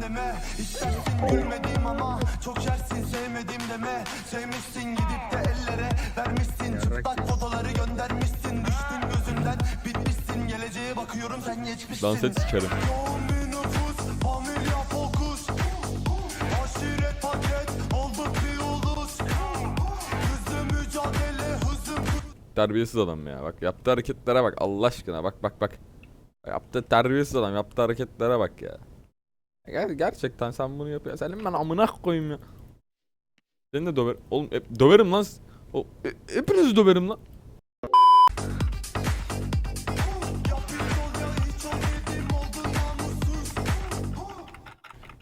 deme İstersin gülmedim ama Çok yersin sevmedim deme Sevmişsin gidip de ellere Vermişsin çıplak fotoları göndermişsin Düştün gözümden bitmişsin Geleceğe bakıyorum sen geçmişsin Dans et sikerim. Yoğun bir nüfus Familya fokus Aşiret paket Olduk bir yıldız Hızlı mücadele Hızım Terbiyesiz adam ya. Bak yaptığı hareketlere bak Allah aşkına. Bak bak bak. Yaptığı terbiyesiz adam. Yaptığı hareketlere bak ya. Ger gerçekten sen bunu yapıyorsun. Senin ben amına koyayım ya. Seni de döver. Oğlum hep döverim lan. O, he- hepinizi döverim lan.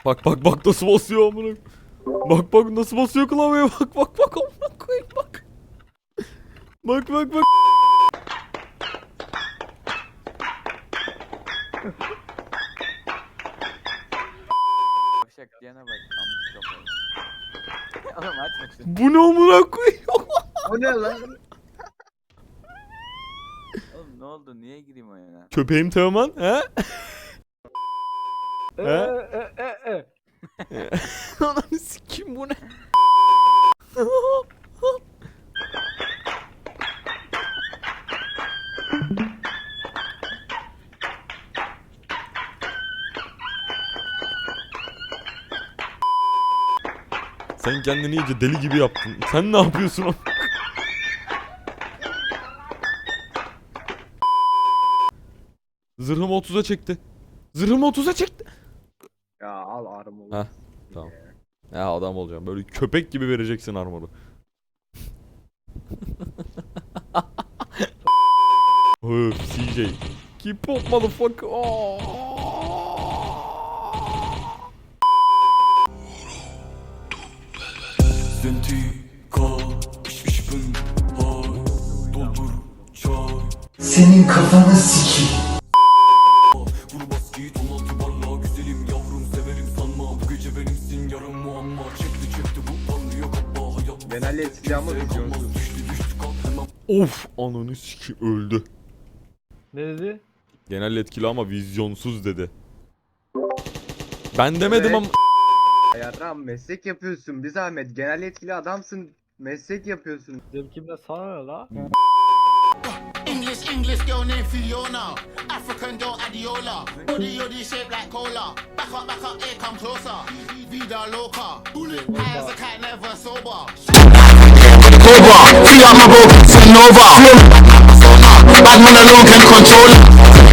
Bak bak bak nasıl basıyor amına. Bak bak nasıl basıyor klavyeye bak bak bak amına koyayım bak. Bak bak bak. Diyene bak. Oğlum açma şunu. Bu ne amına koyayım? O ne lan? Oğlum ne oldu? Niye gireyim oyuna? Köpeğim Teoman he? Ee, He? e, e, e. Ananı sikeyim bu ne? Sen kendini iyice deli gibi yaptın. Sen ne yapıyorsun? Zırhımı 30'a çekti. Zırhımı 30'a çekti. Ya al arım olur. Ha, tamam. Ya adam olacağım. Böyle köpek gibi vereceksin armoru. Öf CJ. Keep up motherfucker. Aa! Anlıyor kapa Hayat Genelde etkili ama Of ananı siki öldü. Ne dedi? Genel etkili ama vizyonsuz dedi. Ben demedim Evet. ama Yarram meslek yapıyorsun bir zahmet. Genel etkili adamsın. Meslek yapıyorsun. Benim kimle sana ne la? English, English girl named Fiona. African girl Adiola. Body, yoddy shaped like cola. Back up, back up, here come closer. Vida loca. High as a cat, never sober. Cobra, my bro, send over. Bad man alone can control.